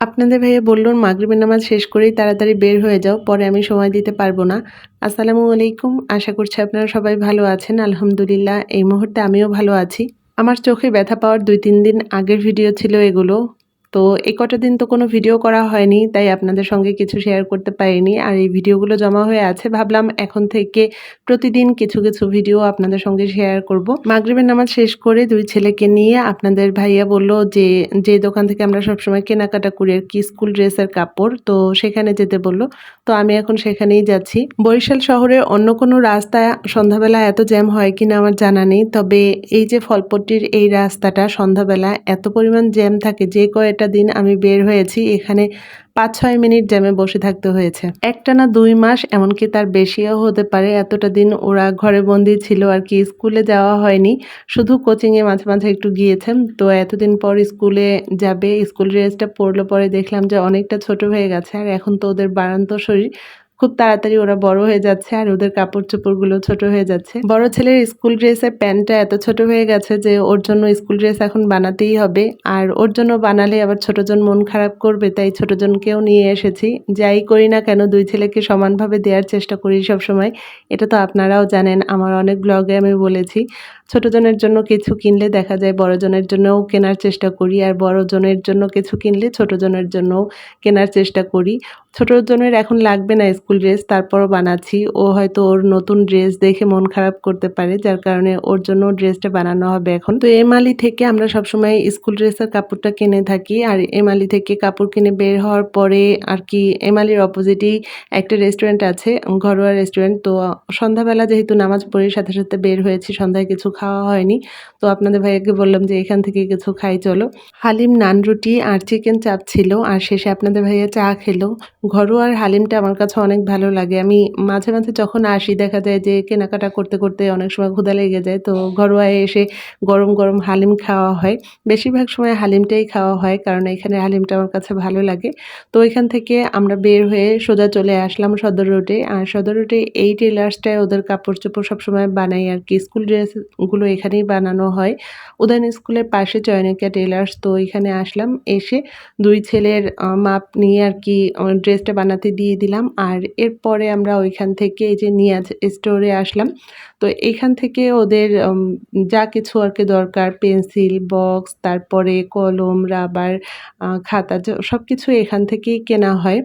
আপনাদের ভাইয়া বলল মাগরিবের নামাজ শেষ করেই তাড়াতাড়ি বের হয়ে যাও, পরে আমি সময় দিতে পারব না। আসসালামু আলাইকুম, আশা করছি আপনারা সবাই ভালো আছেন, আলহামদুলিল্লাহ, এই মুহূর্তে আমিও ভালো আছি। আমার চোখে ব্যথা পাওয়ার দুই তিন দিন আগের ভিডিও ছিল এগুলো। তো এই কটা দিন তো কোনো ভিডিও করা হয়নি, তাই আপনাদের সঙ্গে কিছু শেয়ার করতে পারিনি। আর এই ভিডিওগুলো জমা হয়ে আছে, ভাবলাম এখন থেকে প্রতিদিন কিছু কিছু ভিডিও আপনাদের সঙ্গে শেয়ার করব। মাগরিবের নামাজ শেষ করে দুই ছেলেকে নিয়ে আপনাদের ভাইয়া বলল যে যে দোকান থেকে আমরা সবসময় কেনাকাটা করি আর কি স্কুল ড্রেসের কাপড়, তো সেখানে যেতে বলল। তো আমি এখন সেখানেই যাচ্ছি। বরিশাল শহরের অন্য কোনো রাস্তায় সন্ধ্যাবেলা এত জ্যাম হয় কিনা আমার জানা নেই, তবে এই যে ফলপট্টির এই রাস্তাটা সন্ধ্যাবেলা এত পরিমাণ জ্যাম থাকে, যে কয়টা দিন আমি বের হয়েছি, এখানে পাঁচ ছয় মিনিট জ্যামে বসে থাকতে হয়েছে। একটা না দুই মাস, এমনকি তার বেশিও হতে পারে, এতটা দিন ওরা ঘরে বন্দি ছিল আর কি, স্কুলে যাওয়া হয়নি। শুধু কোচিংয়ে মাঝে মাঝে একটু গিয়েছেন, তো এতদিন পর স্কুলে যাবে, স্কুল ড্রেসটা পড়ল পরে দেখলাম যে অনেকটা ছোট হয়ে গেছে, আর এখন তো ওদের বারান্ত শরীর। খুব তাড়াতাড়ি ওরা বড় হয়ে যাচ্ছে আর ওদের কাপড় চোপড়গুলো ছোট হয়ে যাচ্ছে। বড় ছেলের স্কুল ড্রেসের প্যান্টটা এত ছোট হয়ে গেছে যে ওর জন্য স্কুল ড্রেস এখন বানাতেই হবে। আর ওর জন্য বানালে আবার ছোটজন মন খারাপ করবে, তাই ছোটজনকেও নিয়ে এসেছি। যাই করি না কেন, দুই ছেলেকে সমানভাবে দেওয়ার চেষ্টা করি সবসময়। এটা তো আপনারাও জানেন, আমার অনেক ব্লগে আমি বলেছি। ছোটজনের জন্য কিছু কিনলে দেখা যায় বড়জনের জন্যও কেনার চেষ্টা করি, আর বড়জনের জন্য কিছু কিনলে ছোটজনের জন্যও কেনার চেষ্টা করি। ছোটজনের এখন লাগবে না স্কুল ড্রেস, তারপরও বানাচ্ছি। ও হয়তো ওর নতুন ড্রেস দেখে মন খারাপ করতে পারে, যার কারণে ওর জন্য ড্রেসটা বানানো হবে এখন। তো এমালি থেকে আমরা সবসময় স্কুল ড্রেসের কাপড়টা কিনে থাকি, আর এমালি থেকে কাপড় কিনে বের হওয়ার পরে আর কি এমালির অপোজিটেই একটা রেস্টুরেন্ট আছে, ঘরোয়া রেস্টুরেন্ট। তো সন্ধ্যাবেলা যেহেতু নামাজ পড়ে, সাথে সাথে বের হয়েছি, সন্ধ্যায় কিছু খাওয়া হয়নি। তো আপনাদের ভাইয়াকে বললাম যে এখান থেকে কিছু খাই, চলো। হালিম নান রুটি আর চিকেন চাপ ছিল আর শেষে আপনাদের ভাইয়া চা খেলো। ঘরোয়ার হালিমটা আমার কাছে অনেক ভালো লাগে। আমি মাঝে মাঝে যখন আসি, দেখা যায় যে কেনাকাটা করতে করতে অনেক সময় ক্ষুদা লেগে যায়। তো ঘরোয়ায় এসে গরম গরম হালিম খাওয়া হয়। বেশিরভাগ সময় হালিমটাই খাওয়া হয় কারণ এখানে হালিমটা আমার কাছে ভালো লাগে। তো এখান থেকে আমরা বের হয়ে সোজা চলে আসলাম সদর রোডে। আর সদর রোডে এই টেলার্সটায় ওদের কাপড় চোপড় সবসময় বানাই আর কি। স্কুল ড্রেসগুলো এখানেই বানানো হয়। উদয়ন স্কুলের পাশে চয়নিকা টেলার্স তো এখানে আসলাম। এসে দুই ছেলের মাপ নিয়ে আর কি ড্রেসটা বানাতে দিয়ে দিলাম। আর এরপরে আমরা ওইখান থেকে এই যে নিয়াজ স্টোরে আসলাম। তো এখান থেকে ওদের যা কিছু আর কি দরকার, পেন্সিল, বক্স, তারপরে কলম, রাবার খাতা সব কিছু এখান থেকেই কেনা হয়।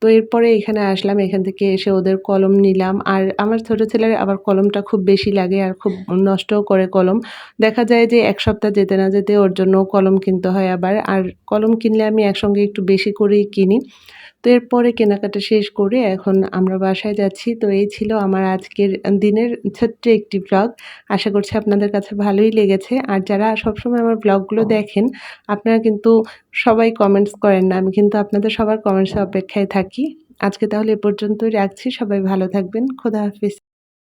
তো এরপরে এখানে আসলাম। এখান থেকে এসে ওদের কলম নিলাম। আর আমার ছোটো ছেলের আবার কলমটা খুব বেশি লাগে আর খুব নষ্টও করে কলম। দেখা যায় যে এক সপ্তাহ যেতে না যেতে ওর জন্য কলম কিনতে হয় আবার। আর কলম কিনলে আমি একসঙ্গে একটু বেশি করেই কিনি। তো এরপরে কেনাকাটা শেষ করে এখন আমরা বাসায় যাচ্ছি। তো এই ছিল আমার আজকের দিনের ছোট্ট একটি ব্লগ আশা করছি আপনাদের কাছে ভালোই লেগেছে। আর যারা সবসময় আমার ব্লগগুলো দেখেন, আপনারা কিন্তু সবাই কমেন্টস করেন না। আমি কিন্তু আপনাদের সবার কমেন্টসে অপেক্ষায় থাকি। আজকে তাহলে এ পর্যন্তই রাখছি। সবাই ভালো থাকবেন। খোদা হাফিজ।